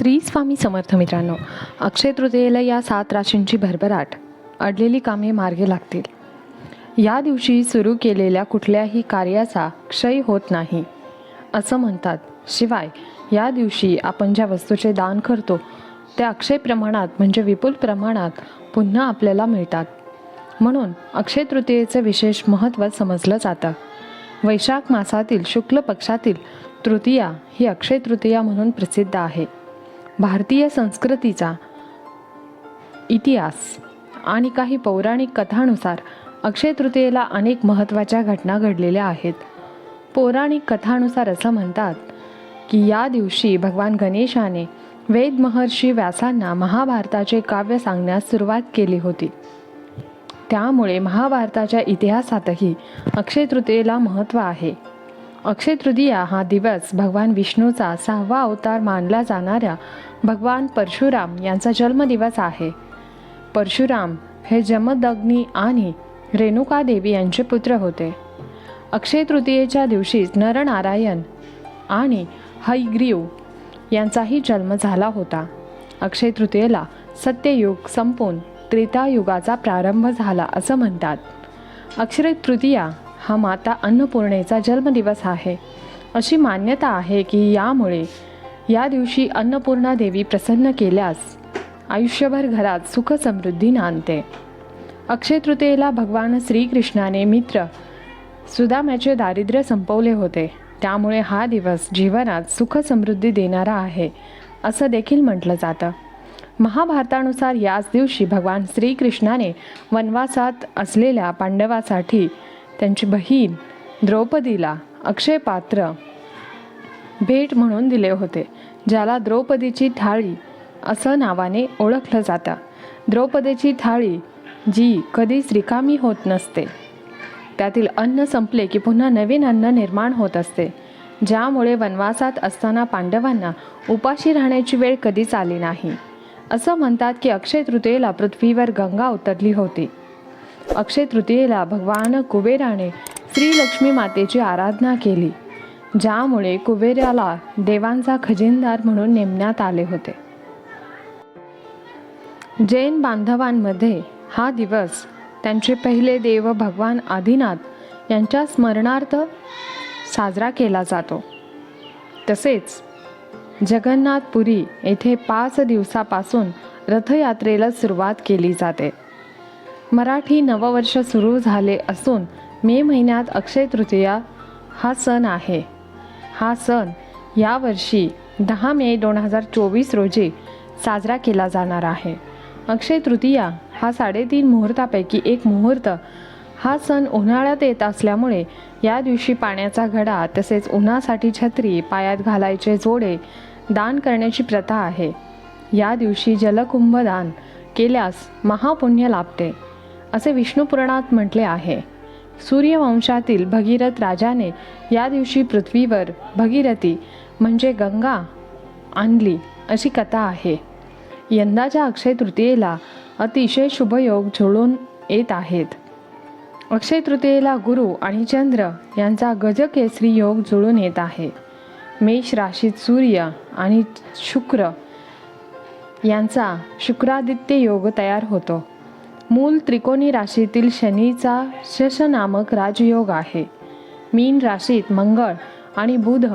श्री स्वामी समर्थ मित्रांनो अक्षय तृतीयेला या सात राशींची भरभराट अडलेली कामे मार्गे लागतील. या दिवशी सुरू केलेल्या कुठल्याही कार्याचा क्षय होत नाही. असं म्हणतात. शिवाय या दिवशी आपण ज्या वस्तूचे दान करतो त्या अक्षय प्रमाणात म्हणजे विपुल प्रमाणात पुन्हा आपल्याला मिळतात. म्हणून अक्षय तृतीयेचं विशेष महत्त्व समजलं जातं. वैशाख मासातील शुक्ल पक्षातील तृतीया ही अक्षय तृतीया म्हणून प्रसिद्ध आहे. भारतीय संस्कृतीचा इतिहास आणि काही पौराणिक कथानुसार अक्षय तृतीयेला अनेक महत्त्वाच्या घटना घडलेल्या आहेत. पौराणिक कथानुसार असं म्हणतात की या दिवशी भगवान गणेशाने वेद महर्षी व्यासांना महाभारताचे काव्य सांगण्यास सुरुवात केली होती. त्यामुळे महाभारताच्या इतिहासातही अक्षय तृतीयेला महत्त्व आहे. अक्षय तृतीया हा दिवस भगवान विष्णूचा सहावा अवतार मानला जाणाऱ्या भगवान परशुराम यांचा जन्मदिवस आहे. परशुराम हे जमदग्नी आणि रेणुका देवी यांचे पुत्र होते. अक्षय तृतीयेच्या दिवशीच नरनारायण आणि हैग्रीव यांचाही जन्म झाला होता. अक्षय तृतीयेला सत्ययुग संपून त्रेतायुगाचा प्रारंभ झाला असं म्हणतात. अक्षय तृतीया हा माता अन्नपूर्णेचा जन्मदिवस आहे. अशी मान्यता आहे की यामुळे या दिवशी अन्नपूर्णा देवी प्रसन्न केल्यास आयुष्यभर घरात सुख समृद्धी नांदते. अक्षय तृतीयेला भगवान श्रीकृष्णाने मित्र सुदाम्याचे दारिद्र्य संपवले होते. त्यामुळे हा दिवस जीवनात सुख समृद्धी देणारा आहे असं देखील म्हटलं जातं. महाभारतानुसार याच दिवशी भगवान श्रीकृष्णाने वनवासात असलेल्या पांडवासाठी त्यांची बहीण द्रौपदीला अक्षय पात्र भेट म्हणून दिले होते ज्याला द्रौपदीची थाळी असं नावाने ओळखलं जातं. द्रौपदीची थाळी जी कधीच रिकामी होत नसते. त्यातील अन्न संपले की पुन्हा नवीन अन्न निर्माण होत असते ज्यामुळे वनवासात असताना पांडवांना उपाशी राहण्याची वेळ कधीच आली नाही. असं म्हणतात की अक्षय तृतीयेला पृथ्वीवर गंगा उतरली होती. अक्षय तृतीयेला भगवान कुबेराने श्रीलक्ष्मी मातेची आराधना केली ज्यामुळे कुबेराला देवांचा खजिनदार म्हणून नेमण्यात आले होते. जैन बांधवांमध्ये हा दिवस त्यांचे पहिले देव भगवान आदिनाथ यांच्या स्मरणार्थ साजरा केला जातो. तसेच जगन्नाथपुरी येथे पाच दिवसापासून रथयात्रेला सुरुवात केली जाते. मराठी नववर्ष सुरू झाले असून मे महिन्यात अक्षय तृतीया हा सण आहे. हा सण यावर्षी दहा मे दोन हजार चोवीस रोजी साजरा केला जाणार आहे. अक्षय तृतीया हा साडेतीन मुहूर्तापैकी एक मुहूर्त. हा सण उन्हाळ्यात येत असल्यामुळे या दिवशी पाण्याचा घडा तसेच उन्हासाठी छत्री पायात घालायचे जोडे दान करण्याची प्रथा आहे. या दिवशी जलकुंभदान केल्यास महापुण्य लाभते. असे विष्णुपुराणात म्हटले आहे. सूर्यवंशातील भगीरथ राजाने या दिवशी पृथ्वीवर भगीरथी म्हणजे गंगा आणली अशी कथा आहे. यंदाच्या अक्षय तृतीयेला अतिशय शुभयोग जुळून येत आहेत. अक्षय तृतीयेला गुरु आणि चंद्र यांचा गजकेसरी योग जुळून येत आहे. मेष राशीत सूर्य आणि शुक्र यांचा शुक्रादित्य योग तयार होतो. मूल त्रिकोणी राशीतील शनीचा शश नामक राजयोग आहे. मीन राशीत मंगळ आणि बुध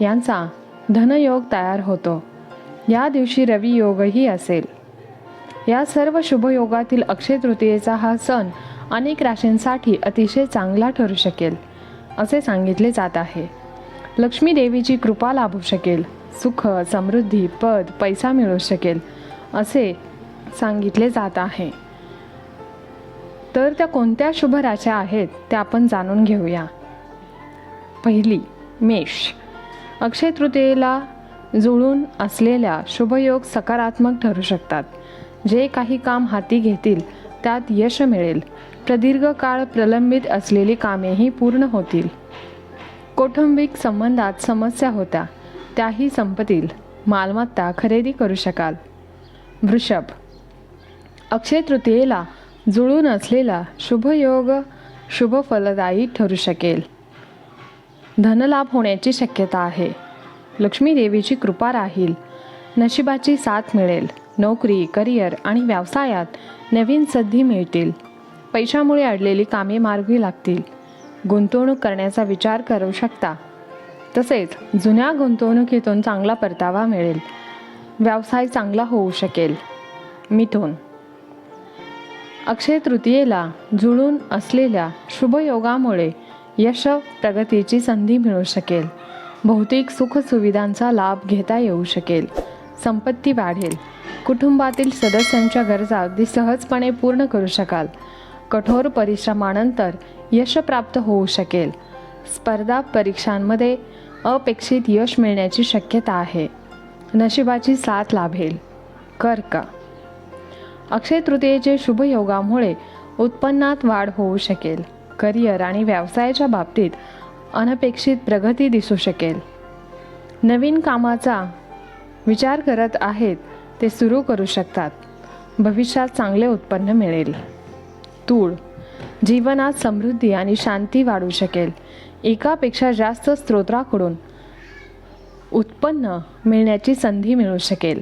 यांचा धनयोग तयार होतो. या दिवशी रवी योगही असेल. या सर्व शुभयोगातील अक्षय तृतीयेचा हा सण अनेक राशींसाठी अतिशय चांगला ठरू शकेल असे सांगितले जात आहे. लक्ष्मी देवीची कृपा लाभू शकेल सुख समृद्धी पद पैसा मिळू शकेल असे सांगितले जात आहे. तर त्या कोणत्या शुभ राशा आहेत त्या आपण जाणून घेऊया. पहिली मेष. अक्षय तृतीयेला जुळून असलेल्या शुभयोग सकारात्मक ठरू शकतात. जे काही काम हाती घेतील त्यात यश मिळेल. प्रदीर्घ काळ प्रलंबित असलेली कामेही पूर्ण होतील. कौटुंबिक संबंधात समस्या होत्या त्याही संपतील. मालमत्ता खरेदी करू शकाल. वृषभ. अक्षय तृतीयेला जुळून असलेला शुभयोग शुभ फलदायी ठरू शकेल. धनलाभ होण्याची शक्यता आहे. लक्ष्मी देवीची कृपा राहील. नशिबाची साथ मिळेल. नोकरी करिअर आणि व्यवसायात नवीन संधी मिळतील. पैशामुळे अडलेली कामे मार्गी लागतील. गुंतवणूक करण्याचा विचार करू शकता. तसेच जुन्या गुंतवणुकीतून चांगला परतावा मिळेल. व्यवसाय चांगला होऊ शकेल. मिथून अक्षय तृतीयेला जुळून असलेल्या शुभयोगामुळे यश प्रगतीची संधी मिळू शकेल. भौतिक सुखसुविधांचा लाभ घेता येऊ शकेल. संपत्ती वाढेल. कुटुंबातील सदस्यांच्या गरजा अगदी सहजपणे पूर्ण करू शकाल. कठोर परिश्रमानंतर यश प्राप्त होऊ शकेल. स्पर्धा परीक्षांमध्ये अपेक्षित यश मिळण्याची शक्यता आहे. नशिबाची साथ लाभेल. कर्क अक्षय तृतीयेचे शुभयोगामुळे उत्पन्नात वाढ होऊ शकेल. करिअर आणि व्यवसायाच्या बाबतीत अनपेक्षित प्रगती दिसू शकेल. नवीन कामाचा विचार करत आहेत ते सुरू करू शकतात. भविष्यात चांगले उत्पन्न मिळेल. तूळ. जीवनात समृद्धी आणि शांती वाढू शकेल. एकापेक्षा जास्त स्त्रोत्राकडून उत्पन्न मिळण्याची संधी मिळू शकेल.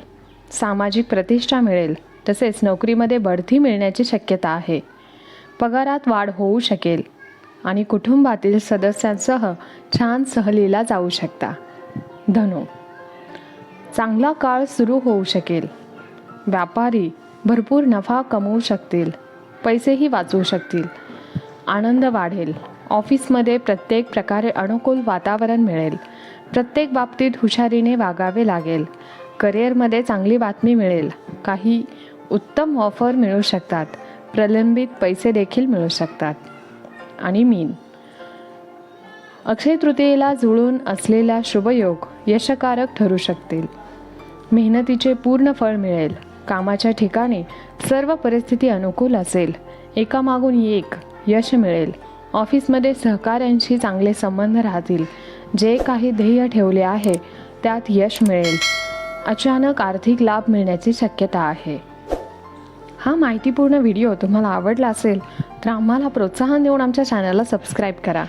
सामाजिक प्रतिष्ठा मिळेल. तसेच नोकरीमध्ये बढती मिळण्याची शक्यता आहे. पगारात वाढ होऊ शकेल आणि कुटुंबातील सदस्यांसह छान सहलीला जाऊ शकता. धनु चांगला काळ सुरू होऊ शकेल. व्यापारी भरपूर नफा कमवू शकतील पैसेही वाचवू शकतील. आनंद वाढेल. ऑफिसमध्ये प्रत्येक प्रकारे अनुकूल वातावरण मिळेल. प्रत्येक बाबतीत हुशारीने वागावे लागेल. करिअरमध्ये चांगली बातमी मिळेल. काही उत्तम ऑफर मिळू शकतात. प्रलंबित पैसे देखील मिळू शकतात. आणि मीन. अक्षय तृतीयेला जुळून असलेला शुभयोग यशकारक ठरू शकतील. मेहनतीचे पूर्ण फळ मिळेल. कामाच्या ठिकाणी सर्व परिस्थिती अनुकूल असेल. एकामागून एक यश मिळेल. ऑफिसमध्ये सहकाऱ्यांशी चांगले संबंध राहतील. जे काही ध्येय ठेवले आहे त्यात यश मिळेल. अचानक आर्थिक लाभ मिळण्याची शक्यता आहे. हा माहितीपूर्ण व्हिडिओ तुम्हाला आवडला असेल तर आम्हाला प्रोत्साहन देऊन आमच्या चॅनलला सबस्क्राईब करा.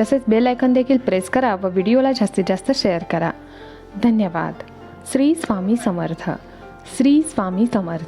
तसेच बेल आयकन देखील प्रेस करा व व्हिडिओला जास्तीत जास्त शेअर करा. धन्यवाद. श्री स्वामी समर्थ. श्री स्वामी समर्थ.